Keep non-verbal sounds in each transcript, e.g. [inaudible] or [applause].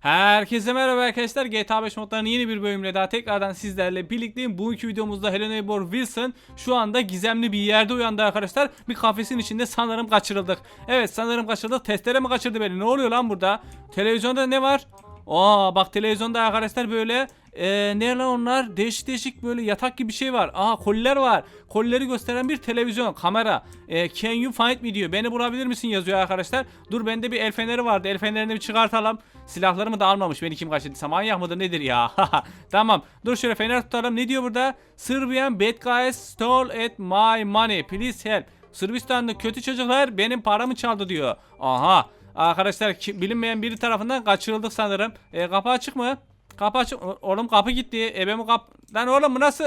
Herkese merhaba arkadaşlar. GTA 5 modlarının yeni bir bölümüyle daha tekrardan sizlerle birlikteyim. Bugünkü videomuzda Helena Eibor Wilson şu anda gizemli bir yerde uyandı arkadaşlar. Bir kafesin içinde sanırım kaçırıldık. Evet sanırım kaçırıldık. Testere mi kaçırdı beni? Ne oluyor lan burada? Televizyonda ne var? Aa bak televizyonda arkadaşlar böyle ee, ne lan onlar? Değişik değişik böyle yatak gibi bir şey var. Aa koliler var. Kolileri gösteren bir televizyon, kamera. Ee, can you find me diyor. Beni bulabilir misin yazıyor arkadaşlar. Dur bende bir el feneri vardı. El fenerini bir çıkartalım. Silahlarımı da almamış. Beni kim kaçırdıysa manyak mıdır nedir ya? [laughs] tamam. Dur şöyle fener tutalım. Ne diyor burada? Serbian bad guys stole at my money. Please help. Sırbistanlı kötü çocuklar benim paramı çaldı diyor. Aha. Arkadaşlar ki- bilinmeyen biri tarafından kaçırıldık sanırım. E, kapı açık mı? Kapı açık. Oğlum kapı gitti. Ebemi kap... Lan oğlum nasıl...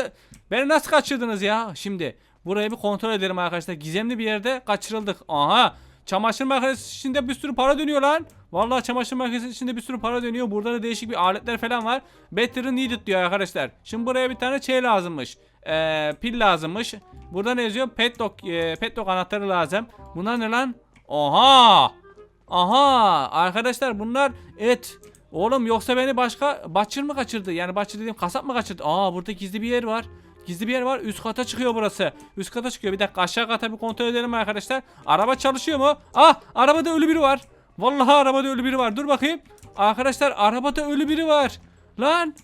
Beni nasıl kaçırdınız ya? Şimdi burayı bir kontrol edelim arkadaşlar. Gizemli bir yerde kaçırıldık. Aha. Çamaşır makinesi içinde bir sürü para dönüyor lan. Vallahi çamaşır makinesi içinde bir sürü para dönüyor. Burada da değişik bir aletler falan var. Battery needed diyor arkadaşlar. Şimdi buraya bir tane şey lazımmış. Ee, pil lazımmış. Burada ne yazıyor? Petlock, e, petlock anahtarı lazım. Bunlar ne lan? Oha! Aha! Arkadaşlar bunlar et. Oğlum yoksa beni başka Batçır mı kaçırdı? Yani Batçır dediğim kasap mı kaçırdı? Aa burada gizli bir yer var. Gizli bir yer var. Üst kata çıkıyor burası. Üst kata çıkıyor. Bir dakika aşağı kata bir kontrol edelim arkadaşlar. Araba çalışıyor mu? Ah arabada ölü biri var. Vallahi arabada ölü biri var. Dur bakayım. Arkadaşlar arabada ölü biri var. Lan.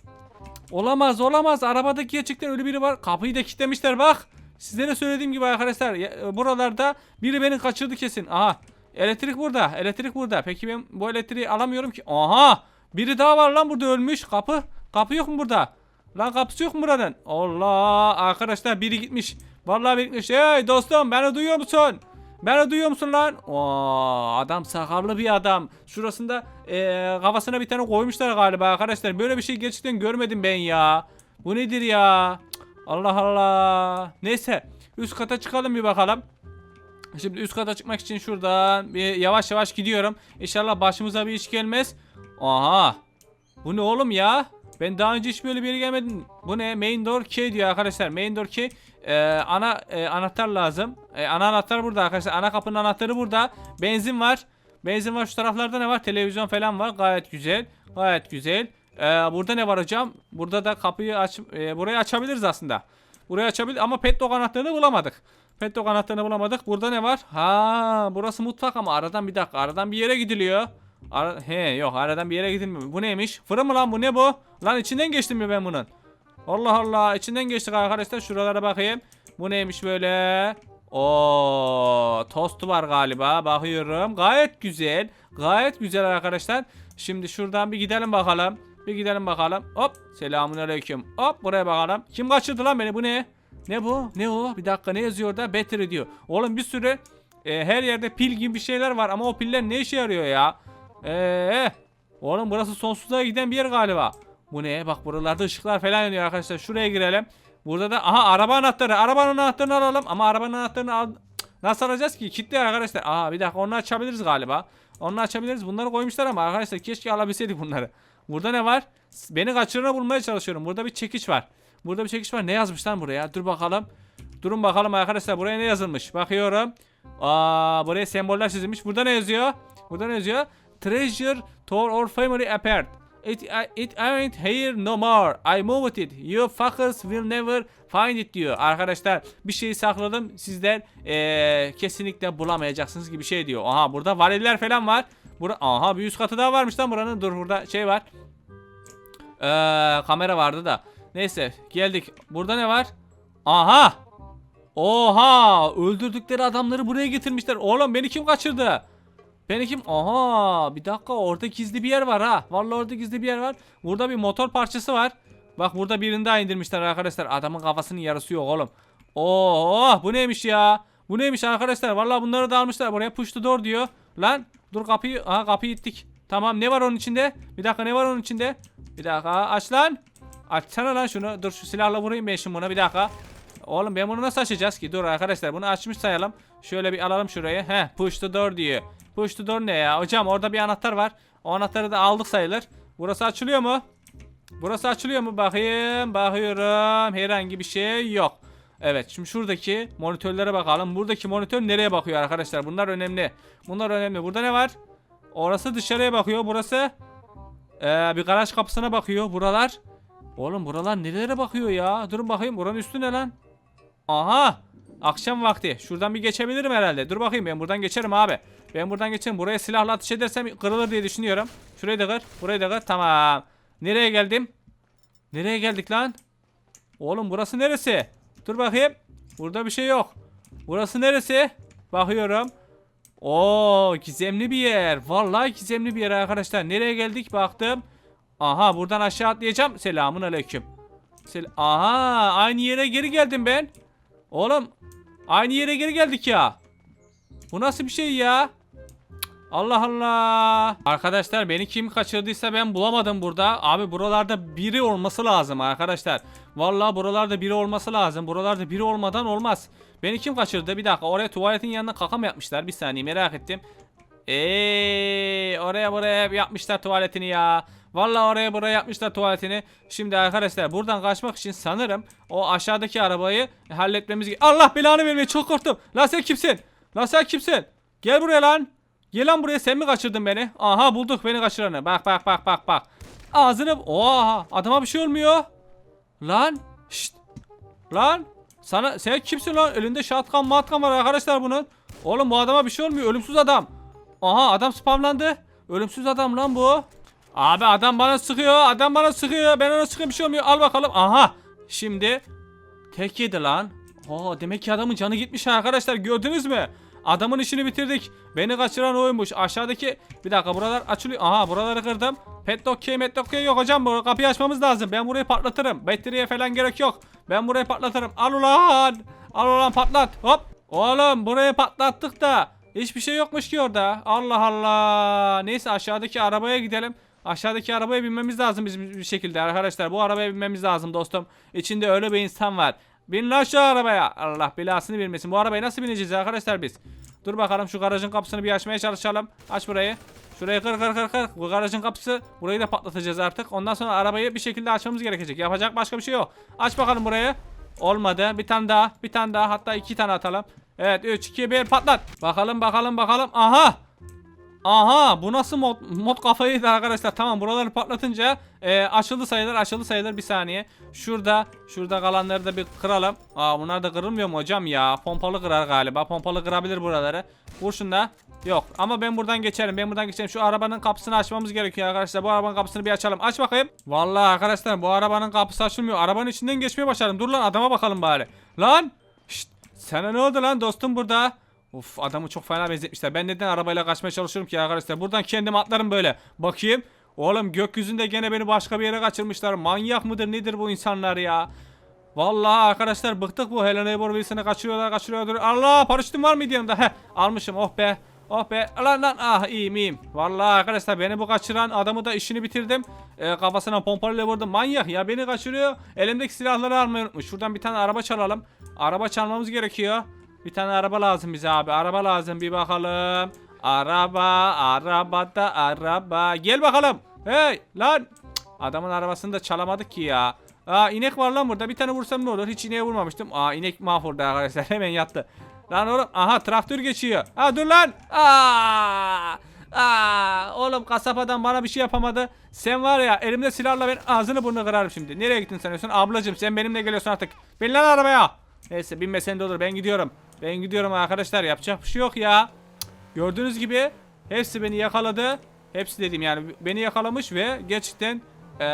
Olamaz olamaz. Arabada gerçekten ölü biri var. Kapıyı da kilitlemişler bak. Sizlere söylediğim gibi arkadaşlar e, buralarda biri beni kaçırdı kesin. Aha. Elektrik burada. Elektrik burada. Peki ben bu elektriği alamıyorum ki. Aha. Biri daha var lan burada ölmüş. Kapı. Kapı yok mu burada? Lan kapısı yok mu buranın? Allah. Arkadaşlar biri gitmiş. Vallahi biri gitmiş. Hey dostum beni duyuyor musun? Beni duyuyor musun lan? Oo, adam sakallı bir adam. Şurasında eee, kafasına bir tane koymuşlar galiba arkadaşlar. Böyle bir şey gerçekten görmedim ben ya. Bu nedir ya? Allah Allah. Neyse üst kata çıkalım bir bakalım. Şimdi üst kata çıkmak için şuradan bir yavaş yavaş gidiyorum. İnşallah başımıza bir iş gelmez. Aha. Bu ne oğlum ya? Ben daha önce hiç böyle bir yere gelmedim. Bu ne? Main door key diyor arkadaşlar. Main door key. Ee, ana e, anahtar lazım. Ee, ana anahtar burada arkadaşlar. Ana kapının anahtarı burada. Benzin var. Benzin var. Şu taraflarda ne var? Televizyon falan var. Gayet güzel. Gayet güzel. Ee, burada ne var hocam? Burada da kapıyı aç e, burayı açabiliriz aslında. Burayı açabilir ama petlock anahtarını bulamadık. Petlock anahtarını bulamadık. Burada ne var? Ha, burası mutfak ama aradan bir dakika. Aradan bir yere gidiliyor. Ara, he yok aradan bir yere gidilmiyor. Bu neymiş? Fırın mı lan bu ne bu? Lan içinden geçtim mi ben bunun? Allah Allah içinden geçtik arkadaşlar. Şuralara bakayım. Bu neymiş böyle? O tostu var galiba. Bakıyorum. Gayet güzel. Gayet güzel arkadaşlar. Şimdi şuradan bir gidelim bakalım. Bir gidelim bakalım. Hop. Selamun aleyküm. Hop buraya bakalım. Kim kaçırdı lan beni? Bu ne? Ne bu? Ne o? Bir dakika ne yazıyor orada? Battery diyor. Oğlum bir sürü e, her yerde pil gibi bir şeyler var ama o piller ne işe yarıyor ya? Eee Oğlum burası sonsuza giden bir yer galiba. Bu ne? Bak buralarda ışıklar falan yanıyor arkadaşlar. Şuraya girelim. Burada da aha araba anahtarı. Arabanın anahtarını alalım ama arabanın anahtarını al Nasıl alacağız ki? Kilitli arkadaşlar. Aa bir dakika onu açabiliriz galiba. Onu açabiliriz. Bunları koymuşlar ama arkadaşlar keşke alabilseydik bunları. Burada ne var? Beni kaçırına bulmaya çalışıyorum. Burada bir çekiç var. Burada bir çekiç var. Ne yazmış lan buraya? Dur bakalım. Durun bakalım arkadaşlar. Buraya ne yazılmış? Bakıyorum. Aa buraya semboller çizilmiş. Burada ne yazıyor? Burada ne yazıyor? Treasure tore or family apart. It, it ain't here no more. I moved it. You fuckers will never find it diyor. Arkadaşlar bir şeyi sakladım. Sizler eee, kesinlikle bulamayacaksınız gibi şey diyor. Aha burada variller falan var. Bura, aha bir üst katı daha varmış lan buranın. Dur burada şey var. Eee, kamera vardı da. Neyse geldik. Burada ne var? Aha. Oha öldürdükleri adamları buraya getirmişler. Oğlum beni kim kaçırdı? Beni kim? Aha bir dakika orada gizli bir yer var ha. Vallahi orada gizli bir yer var. Burada bir motor parçası var. Bak burada birini daha indirmişler arkadaşlar. Adamın kafasının yarısı yok oğlum. Oo bu neymiş ya? Bu neymiş arkadaşlar? Vallahi bunları da almışlar. Buraya push the door diyor. Lan dur kapıyı. Aha kapıyı ittik. Tamam ne var onun içinde? Bir dakika ne var onun içinde? Bir dakika aç lan. Açsana lan şunu. Dur şu silahla vurayım ben şimdi buna bir dakika. Oğlum ben bunu nasıl açacağız ki? Dur arkadaşlar bunu açmış sayalım. Şöyle bir alalım şurayı. Heh push the door diyor. Push the door ne ya? Hocam orada bir anahtar var. O anahtarı da aldık sayılır. Burası açılıyor mu? Burası açılıyor mu? Bakayım. Bakıyorum. Herhangi bir şey yok. Evet şimdi şuradaki monitörlere bakalım. Buradaki monitör nereye bakıyor arkadaşlar? Bunlar önemli. Bunlar önemli. Burada ne var? Orası dışarıya bakıyor. Burası Ee, bir garaj kapısına bakıyor buralar. Oğlum buralar nerelere bakıyor ya? Durun bakayım buranın üstü ne lan? Aha! Akşam vakti. Şuradan bir geçebilirim herhalde. Dur bakayım ben buradan geçerim abi. Ben buradan geçerim. Buraya silahla ateş edersem kırılır diye düşünüyorum. Şurayı da kır. Burayı da kır. Tamam. Nereye geldim? Nereye geldik lan? Oğlum burası neresi? Dur bakayım. Burada bir şey yok. Burası neresi? Bakıyorum. Oo gizemli bir yer. Vallahi gizemli bir yer arkadaşlar. Nereye geldik baktım. Aha buradan aşağı atlayacağım. Selamun aleyküm. Sel Aha aynı yere geri geldim ben. Oğlum aynı yere geri geldik ya. Bu nasıl bir şey ya? Allah Allah. Arkadaşlar beni kim kaçırdıysa ben bulamadım burada. Abi buralarda biri olması lazım arkadaşlar. Vallahi buralarda biri olması lazım. Buralarda biri olmadan olmaz. Beni kim kaçırdı? Bir dakika oraya tuvaletin yanına kaka mı yapmışlar? Bir saniye merak ettim. Eee oraya buraya yapmışlar tuvaletini ya. Vallahi oraya buraya yapmışlar tuvaletini. Şimdi arkadaşlar buradan kaçmak için sanırım o aşağıdaki arabayı halletmemiz ge- Allah belanı vermeye çok korktum. Lan sen kimsin? Lan sen kimsin? Gel buraya lan. Gel lan buraya sen mi kaçırdın beni? Aha bulduk beni kaçıranı. Bak bak bak bak bak. Ağzını... Oha adama bir şey olmuyor. Lan. Şşt. Lan. Sana sen kimsin lan? Elinde şatkan matkan var arkadaşlar bunun. Oğlum bu adama bir şey olmuyor. Ölümsüz adam. Aha adam spamlandı. Ölümsüz adam lan bu. Abi adam bana sıkıyor. Adam bana sıkıyor. Ben ona sıkıyorum bir şey olmuyor. Al bakalım. Aha. Şimdi tek yedi lan. Aa demek ki adamın canı gitmiş arkadaşlar. Gördünüz mü? Adamın işini bitirdik. Beni kaçıran oymuş. Aşağıdaki bir dakika buralar açılıyor. Aha buraları kırdım. Petlock key metlock key yok hocam. Bu kapıyı açmamız lazım. Ben burayı patlatırım. Batteriye falan gerek yok. Ben burayı patlatırım. Al ulan. Al ulan patlat. Hop. Oğlum burayı patlattık da. Hiçbir şey yokmuş ki orada. Allah Allah. Neyse aşağıdaki arabaya gidelim. Aşağıdaki arabaya binmemiz lazım biz bir şekilde arkadaşlar. Bu arabaya binmemiz lazım dostum. İçinde öyle bir insan var. Bin lan şu arabaya. Allah belasını vermesin. Bu arabaya nasıl bineceğiz arkadaşlar biz? Dur bakalım şu garajın kapısını bir açmaya çalışalım. Aç burayı. Şurayı kır kır kır kır. Bu garajın kapısı. Burayı da patlatacağız artık. Ondan sonra arabayı bir şekilde açmamız gerekecek. Yapacak başka bir şey yok. Aç bakalım burayı. Olmadı. Bir tane daha. Bir tane daha. Hatta iki tane atalım. Evet 3 2 1 patlat. Bakalım bakalım bakalım. Aha. Aha bu nasıl mod, mod kafayıydı arkadaşlar. Tamam buraları patlatınca e, açıldı sayılır açıldı sayılır bir saniye. Şurada şurada kalanları da bir kıralım. Aa bunlar da kırılmıyor mu hocam ya? Pompalı kırar galiba. Pompalı kırabilir buraları. Vur şunda. Yok ama ben buradan geçerim. Ben buradan geçerim. Şu arabanın kapısını açmamız gerekiyor arkadaşlar. Bu arabanın kapısını bir açalım. Aç bakayım. Vallahi arkadaşlar bu arabanın kapısı açılmıyor. Arabanın içinden geçmeye başladım. Dur lan adama bakalım bari. Lan. Şşt. Sana ne oldu lan dostum burada? Of adamı çok fena benzetmişler. Ben neden arabayla kaçmaya çalışıyorum ki arkadaşlar? Buradan kendim atlarım böyle. Bakayım. Oğlum gökyüzünde gene beni başka bir yere kaçırmışlar. Manyak mıdır nedir bu insanlar ya? Vallahi arkadaşlar bıktık bu Helena Wilson'ı kaçırıyorlar kaçırıyorlar. Allah paraşütüm var mıydı yanımda? Heh almışım oh be. Oh be lan lan ah iyiyim iyiyim. Vallahi arkadaşlar beni bu kaçıran adamı da işini bitirdim. Ee, kafasına pompalıyla vurdum. Manyak ya beni kaçırıyor. Elimdeki silahları almayı unutmuş. Şuradan bir tane araba çalalım. Araba çalmamız gerekiyor. Bir tane araba lazım bize abi. Araba lazım bir bakalım. Araba, arabada araba. Gel bakalım. Hey lan. Adamın arabasını da çalamadık ki ya. Aa inek var lan burada. Bir tane vursam ne olur? Hiç ineğe vurmamıştım. Aa inek mahvoldu arkadaşlar. [laughs] Hemen yattı. Lan oğlum. Aha traktör geçiyor. Ha dur lan. Aa. Aa, oğlum kasap adam bana bir şey yapamadı. Sen var ya elimde silahla ben ağzını burnunu kırarım şimdi. Nereye gittin sanıyorsun? Ablacım sen benimle geliyorsun artık. Bin lan arabaya. Neyse binmesen de olur ben gidiyorum. Ben gidiyorum arkadaşlar yapacak bir şey yok ya. Gördüğünüz gibi hepsi beni yakaladı. Hepsi dedim yani beni yakalamış ve gerçekten eee,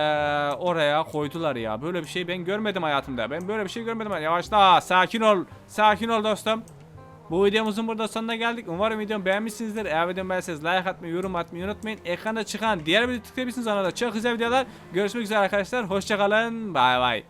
oraya koydular ya. Böyle bir şey ben görmedim hayatımda. Ben böyle bir şey görmedim. Yavaşla sakin ol. Sakin ol dostum. Bu videomuzun burada sonuna geldik. Umarım videomu beğenmişsinizdir. Eğer videomu beğendiyseniz like atmayı, yorum atmayı unutmayın. Ekranda çıkan diğer video tıklayabilirsiniz. Ona da çok güzel videolar. Görüşmek üzere arkadaşlar. Hoşçakalın. Bay bay.